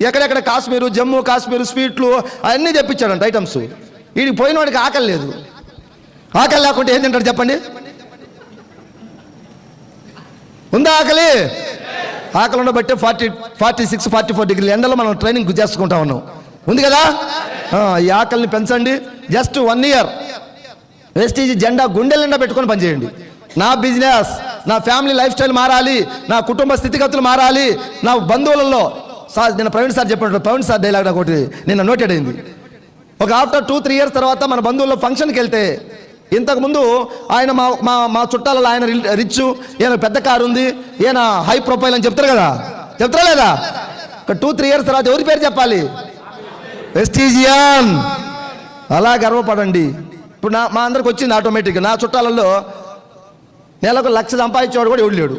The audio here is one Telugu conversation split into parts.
ఎక్కడెక్కడ కాశ్మీరు జమ్మూ కాశ్మీరు స్వీట్లు అవన్నీ తెప్పించాడంట ఐటమ్స్. వీడికి పోయిన వాడికి ఆకలి లేదు. ఆకలి లేకుంటే ఏం తింటాడు చెప్పండి? ఉందా ఆకలి? ఆకలి ఉండబట్టే forty forty six forty four degree ఎండలో మనం ట్రైనింగ్ చేసుకుంటా ఉన్నాం. ఉంది కదా? ఈ ఆకలిని పెంచండి. Just one year. వెస్టీజ్ జెండా గుండెలు నిండా పెట్టుకొని పనిచేయండి. నా బిజినెస్ నా ఫ్యామిలీ లైఫ్ స్టైల్ మారాలి. నా కుటుంబ స్థితిగతులు మారాలి. నా బంధువులలో సార్ నేను ప్రవీణ్ సార్ చెప్పినట్టు ప్రవీణ్ సార్ డైలాగ్ నాకు ఒకటి నిన్న నోటెడ్ అయింది. ఒక ఆఫ్టర్ టూ త్రీ ఇయర్స్ తర్వాత మన బంధువుల్లో ఫంక్షన్కి వెళ్తే ఇంతకుముందు ఆయన మా మా మా చుట్టాలలో ఆయన రిచ్ ఈయన పెద్ద కారు ఉంది ఈయన హై ప్రొఫైల్ అని చెప్తారు కదా? చెప్తారా లేదా? ఒక టూ త్రీ ఇయర్స్ తర్వాత ఎవరి పేరు చెప్పాలి? వెస్టీజియన్ అలా గర్వపడండి. ఇప్పుడు నా మా అందరికి వచ్చింది ఆటోమేటిక్గా నా చుట్టాలలో నెలకు లక్ష సంపాదించేవాడు కూడా ఎవడు లేడు.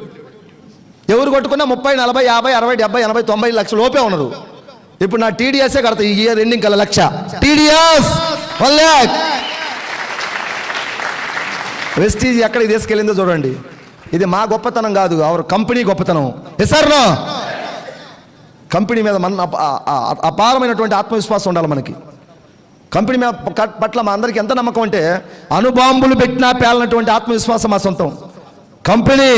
ఎవరు కొట్టుకున్నా ముప్పై నలభై యాభై అరవై డెబ్బై ఎనభై తొంభై లక్షల లోపే ఉన్నారు. ఇప్పుడు నా టీడీఎస్ఏ కడతా ఈ ఇయర్ ఎండింగ్ కల lakh. TDS! One lakh! Vestige ఎక్కడికి తీసుకెళ్ళిందో చూడండి. ఇది మా గొప్పతనం కాదు అవర్ కంపెనీ గొప్పతనం. సార్ కంపెనీ మీద మన అపారమైనటువంటి ఆత్మవిశ్వాసం ఉండాలి మనకి. కంపెనీ మీద పట్ల మా అందరికి ఎంత నమ్మకం అంటే అణుబాంబులు పెట్టినా పేలనటువంటి ఆత్మవిశ్వాసం మా సొంతం. కంపెనీ!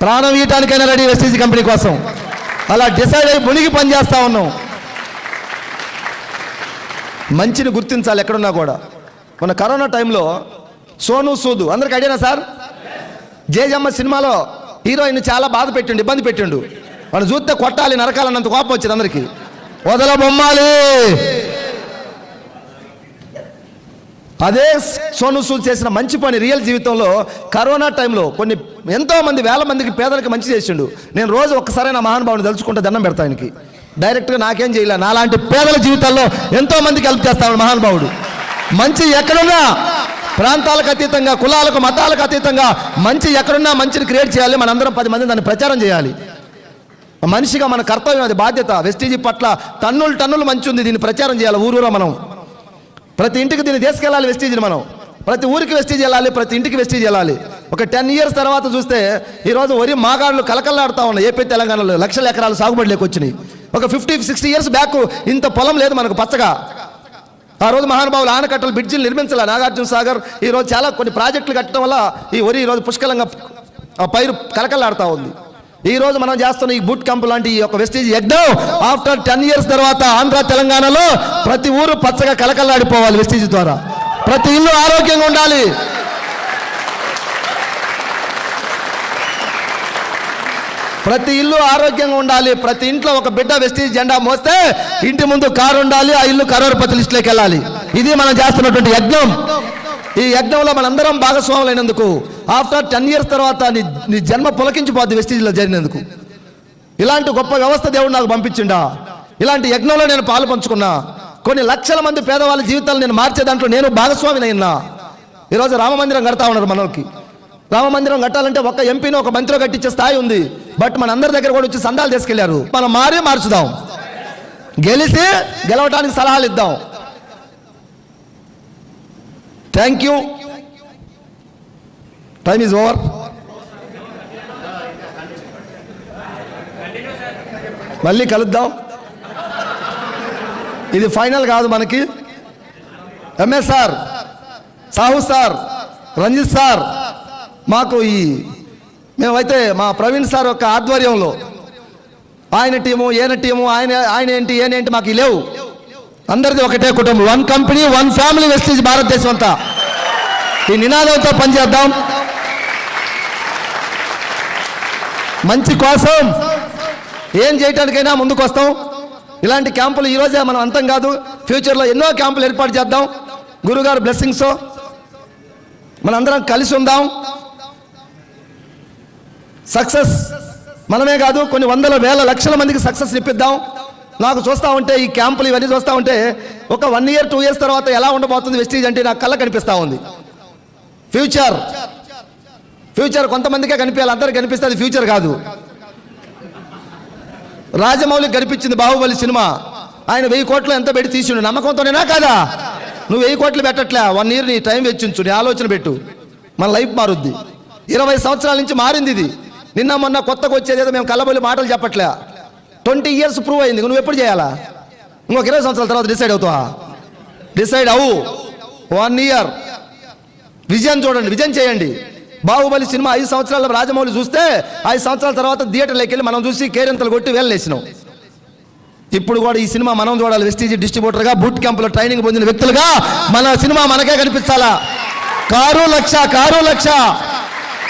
ప్రాణం ఇయటానికైనా రెడీ వెస్టీజీ కంపెనీ కోసం. అలా డిసైడ్ అయి మునిగి పనిచేస్తూ ఉన్నాం. మంచిని గుర్తించాలి ఎక్కడున్నా కూడా. మన కరోనా టైంలో సోను సూదు అందరికి ఐడియానా సార్? జేజమ్మ సినిమాలో హీరోయిన్ చాలా బాధ పెట్టిండు ఇబ్బంది పెట్టిండు. వాడు చూస్తే కొట్టాలి నరకాలన్నంత కోపం వచ్చింది అందరికి. వదల బొమ్మాలి! అదే సోను సూద్ చేసిన మంచి పని రియల్ జీవితంలో కరోనా టైంలో కొన్ని ఎంతో మంది వేల మందికి పేదలకు మంచి చేసిండు. నేను రోజు ఒక్కసారి నా మహానుభావుని తలుచుకుంటే దండం పెడతా ఆయనకి. డైరెక్ట్గా నాకేం చేయలే. నాలాంటి పేదల జీవితాల్లో ఎంతో మందికి హెల్ప్ చేస్తాడు మహానుభావుడు. మంచి ఎక్కడున్నా ప్రాంతాలకు అతీతంగా కులాలకు మతాలకు అతీతంగా మంచి ఎక్కడున్నా మంచిని క్రియేట్ చేయాలి. మనందరం పది మంది దాన్ని ప్రచారం చేయాలి. మనిషిగా మన కర్తవ్యం అది బాధ్యత. వెస్టీజీ పట్ల టన్నులు టన్నులు మంచి ఉంది దీన్ని ప్రచారం చేయాలి. ఊరూరా మనం. ప్రతి ఇంటికి దీన్ని తీసుకెళ్ళాలి వెస్టీజ్ని మనం. ప్రతి ఊరికి వెస్టీజ్ వెళ్ళాలి ప్రతి ఇంటికి వెస్టీజ్ వెళ్ళాలి. ఒక టెన్ ఇయర్స్ తర్వాత చూస్తే ఈరోజు వరి మాగాళ్ళు కలకల్లాడుతూ ఉన్నాయి. ఏపీ తెలంగాణలో లక్షల ఎకరాలు సాగుబడిలోకి వచ్చినాయి ఒక ఫిఫ్టీ సిక్స్టీ ఇయర్స్ బ్యాక్ ఇంత పొలం లేదు మనకు పచ్చగా. ఆ రోజు మహానుభావులు ఆనకట్టలు బ్రిడ్జిలు నిర్మించాల నాగార్జున సాగర్. ఈరోజు చాలా కొన్ని ప్రాజెక్టులు కట్టడం వల్ల ఈ వరి ఈరోజు పుష్కలంగా ఆ పైరు కలకల్లాడుతూ ఉంది. ఈ రోజు మనం చేస్తున్న ఈ బూట్ క్యాంప్ లాంటి ఈ యొక్క వెస్టేజ్ యజ్ఞం ఆఫ్టర్ టెన్ ఇయర్స్ తర్వాత ఆంధ్ర తెలంగాణలో ప్రతి ఊరు పచ్చగా కలకల్లాడిపోవాలి వెస్టేజ్ ద్వారా. ప్రతి ఇల్లు ఆరోగ్యంగా ఉండాలి. ప్రతి ఇల్లు ఆరోగ్యంగా ఉండాలి. ప్రతి ఇంట్లో ఒక బిడ్డ వెస్టీజ్ జెండా మోస్తే ఇంటి ముందు కారు ఉండాలి ఆ ఇల్లు కరోరపతి లిస్టులోకి వెళ్ళాలి. ఇది మనం చేస్తున్నటువంటి యజ్ఞం. ఈ యజ్ఞంలో మనందరం భాగస్వాములైనందుకు ఆఫ్టర్ టెన్ ఇయర్స్ తర్వాత నీ నీ జన్మ పులకించిపోద్ది వెస్టీజ్లో జరిగినందుకు. ఇలాంటి గొప్ప వ్యవస్థ దేవుడు నాకు పంపించిండా? ఇలాంటి యజ్ఞంలో నేను పాలు పంచుకున్నా. కొన్ని లక్షల మంది పేదవాళ్ళ జీవితాలు నేను మార్చే దాంట్లో నేను భాగస్వామిని అయినా. ఈరోజు రామమందిరం కడతా ఉన్నారు మనోళ్ళకి. రామమందిరం కట్టాలంటే ఒక ఎంపీని ఒక మంత్రిలో కట్టించే స్థాయి ఉంది. బట్ మన అందరి దగ్గర కూడా వచ్చి సందాలు తీసుకెళ్ళారు. మనం మారే మార్చుదాం. గెలిచి గెలవటానికి సలహాలు ఇద్దాం. Thank you. Time is over మళ్ళీ కలుద్దాం. ఇది ఫైనల్ కాదు మనకి. MS sir Sahu sir Ranjith sir మాకు ఈ మేమైతే మా ప్రవీణ్ సార్ యొక్క ఆధ్వర్యంలో ఆయన టీము ఈయన టీము ఆయన ఆయన ఏంటి ఏనేంటి ఏంటి మాకు లేవు. అందరిది ఒకటే కుటుంబం. One company one family Vestige భారతదేశం అంతా ఈ నినాదంతో పనిచేద్దాం. మంచి కోసం. ఏం చేయటానికైనా ముందుకు వస్తాం. ఇలాంటి క్యాంపులు ఈరోజే మనం అంతం కాదు. ఫ్యూచర్లో ఎన్నో క్యాంపులు ఏర్పాటు చేద్దాం. గురుగారు బ్లెస్సింగ్స్. మనందరం కలిసి ఉందాం. సక్సెస్ మనమే కాదు కొన్ని వందల వేల లక్షల మందికి సక్సెస్ ఇప్పిద్దాం. నాకు చూస్తూ ఉంటే ఈ క్యాంపులు ఇవన్నీ చూస్తూ ఉంటే ఒక వన్ ఇయర్ టూ ఇయర్స్ తర్వాత ఎలా ఉండబోతుంది వెస్టీజ్ అంటే నాకు కళ్ళ కనిపిస్తూ ఉంది. ఫ్యూచర్ ఫ్యూచర్ కొంతమందికే కనిపించాలి అందరికి కనిపిస్తే అది ఫ్యూచర్ కాదు. రాజమౌళి కనిపించింది బాహుబలి సినిమా. ఆయన వెయ్యి కోట్లు ఎంత పెట్టి తీసిండు? నమ్మకంతోనేనా కాదా? నువ్వు వెయ్యి కోట్లు పెట్టట్లే వన్ ఇయర్ నీ టైం వెచ్చించు నీ ఆలోచన పెట్టు. మన లైఫ్ మారుద్ది. ఇరవై సంవత్సరాల నుంచి మారింది ఇది. నిన్న మొన్న కొత్తగా వచ్చేది ఏదో మేము కలబోలి మాటలు చెప్పట్లే. ట్వంటీ ఇయర్స్ ప్రూవ్ అయింది. నువ్వు ఎప్పుడు చేయాలా? ఇంకొక ఇరవై సంవత్సరాల తర్వాత డిసైడ్ అవుతావా? డిసైడ్ అవు వన్ ఇయర్ విజయం చూడండి విజయం చేయండి. బాహుబలి సినిమా ఐదు సంవత్సరాల రాజమౌళి చూస్తే ఐదు సంవత్సరాల తర్వాత థియేటర్లోకి వెళ్ళి మనం చూసి కేరింతలు కొట్టి వెళ్ళేసినాం ఇప్పుడు కూడా ఈ సినిమా మనం చూడాలి వెస్టీజ్ డిస్ట్రిబ్యూటర్గా బూట్ క్యాంపులో ట్రైనింగ్ పొందిన వ్యక్తులుగా మన సినిమా మనకే కనిపించాలా car lakh car lakh.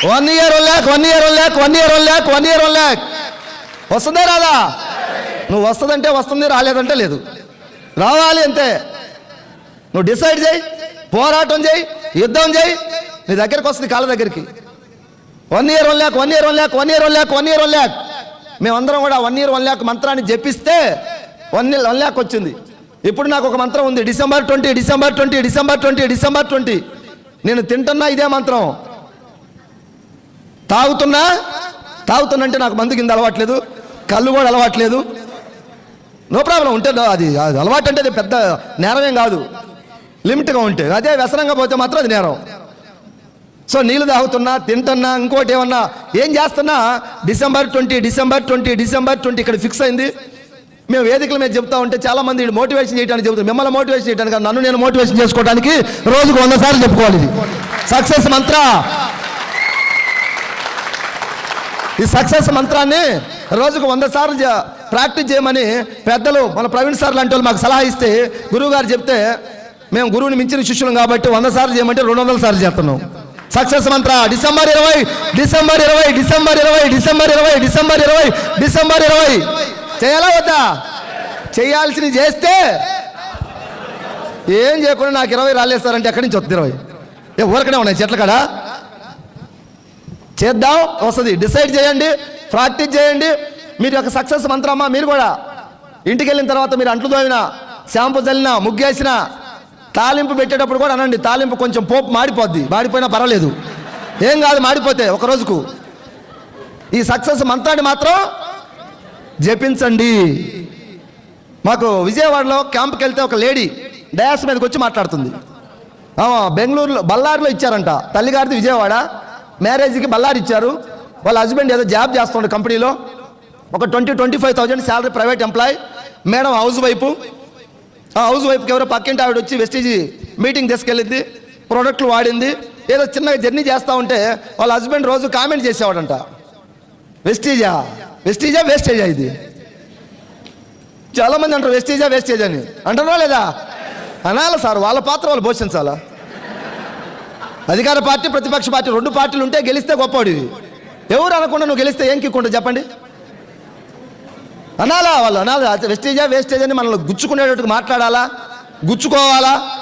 One year one lakh one year one lakh one year one lakh one year one lakh వస్తుందే రాదా? నువ్వు వస్తుందంటే వస్తుంది రాలేదంటే లేదు. రావాలి అంతే. నువ్వు డిసైడ్ చేయి పోరాటం చేయి యుద్ధం చేయి నీ దగ్గరికి వస్తుంది కాళ్ళ దగ్గరికి. One year one lakh one year one lakh one year one lakh one year one lakh మేమందరం కూడా వన్ ఇయర్ వన్ ల్యాక్ మంత్రాన్ని జపిస్తే వన్ ఇయర్ వన్ ల్యాక్ వచ్చింది. ఇప్పుడు నాకు ఒక మంత్రం ఉంది December twenty December twenty December twenty December twenty. నేను తింటున్నా ఇదే మంత్రం. తాగుతున్నా? తాగుతున్నంటే నాకు మందు కింద అలవాట్లేదు కళ్ళు కూడా అలవాట్లేదు. నో ప్రాబ్లం ఉంటే అది అది అలవాటు అంటే అది పెద్ద నేరమేం కాదు. లిమిట్గా ఉంటే అదే వ్యసనంగా పోతే మాత్రం అది నేరం. సో నీళ్ళు తాగుతున్నా తింటున్నా ఇంకోటి ఏమన్నా ఏం చేస్తున్నా? December twenty December twenty December twenty ఇక్కడ ఫిక్స్ అయింది. మేము వేదికల మీద చెప్తా ఉంటే చాలా మంది మోటివేషన్ చేయడానికి చెబుతాం మిమ్మల్ని మోటివేషన్ చేయడానికి నన్ను నేను మోటివేషన్ చేసుకోవడానికి రోజుకు వంద సార్లు చెప్పుకోవాలి ఇది. సక్సెస్ మంత్ర. ఈ సక్సెస్ మంత్రాన్ని రోజుకు వంద సార్లు ప్రాక్టీస్ చేయమని పెద్దలు మన ప్రవీణ్ సార్ లాంటి వాళ్ళు మాకు సలహా ఇస్తే గురువు గారు చెప్తే మేము గురువుని మించిన శిష్యులం కాబట్టి వంద సార్లు చేయమంటే రెండు వందల సార్లు చేస్తున్నాం. సక్సెస్ మంత్ర. డిసెంబర్ ఇరవై డిసెంబర్ ఇరవై డిసెంబర్ ఇరవై డిసెంబర్ ఇరవై డిసెంబర్ ఇరవై డిసెంబర్ ఇరవై. చేయాలా వద్దా? చేయాల్సింది చేస్తే ఏం చేయకుండా నాకు ఇరవై రాలేస్తారంటే ఎక్కడి నుంచి వస్తుంది ఇరవై? ఏ ఊరకనే ఉన్నాయి చెట్ల కాడ? చేద్దాం వస్తుంది. డిసైడ్ చేయండి ప్రాక్టీస్ చేయండి. మీరు యొక్క సక్సెస్ మంత్రమ్మా మీరు కూడా. ఇంటికి వెళ్ళిన తర్వాత మీరు అంట్లు తోమినా షాంపూ చల్లినా ముగ్గేసినా తాలింపు పెట్టేటప్పుడు కూడా అనండి తాలింపు కొంచెం పోపు మాడిపోద్ది. మాడిపోయినా పర్వాలేదు. ఏం కాదు మాడిపోతే ఒక రోజుకు. ఈ సక్సెస్ మంత్రాన్ని మాత్రం జపించండి. మాకు విజయవాడలో క్యాంప్కి వెళ్తే ఒక లేడీ డయాస్ మీదకి వచ్చి మాట్లాడుతుంది. బెంగళూరులో బల్లారిలో ఇచ్చారంట. తల్లిగారిది విజయవాడ. మ్యారేజ్కి బల్లారి ఇచ్చారు. వాళ్ళ హస్బెండ్ ఏదో జాబ్ చేస్తుండే కంపెనీలో. ఒక twenty twenty five thousand salary private employee. Madam house వైపు. ఆ హౌస్ వైఫ్కి ఎవరో పక్కింటి ఆవిడ వచ్చి వెస్టీజీ మీటింగ్ తీసుకెళ్ళింది ప్రోడక్ట్లు వాడింది ఏదో చిన్నగా జర్నీ చేస్తూ ఉంటే వాళ్ళ హస్బెండ్ రోజు కామెంట్ చేసేవాడంట. వెస్టీజా వెస్టీజా వేస్టేజా ఇది? చాలామంది అంటారు వెస్టేజా వేస్టేజ్ అని. అంటారా లేదా? అనాలి సార్ వాళ్ళ పాత్ర వాళ్ళు పోషించాలా? అధికార పార్టీ ప్రతిపక్ష పార్టీ రెండు పార్టీలు ఉంటే గెలిస్తే గొప్పవాడివి ఎవరు అనకుండా నువ్వు గెలిస్తే ఏం కిక్కుంటా చెప్పండి? అనాలా వాళ్ళు? అనాలి? వెస్టేజా వేస్టేజ్ అని మనల్ని గుచ్చుకునేటట్టుగా మాట్లాడాలా? గుచ్చుకోవాలా?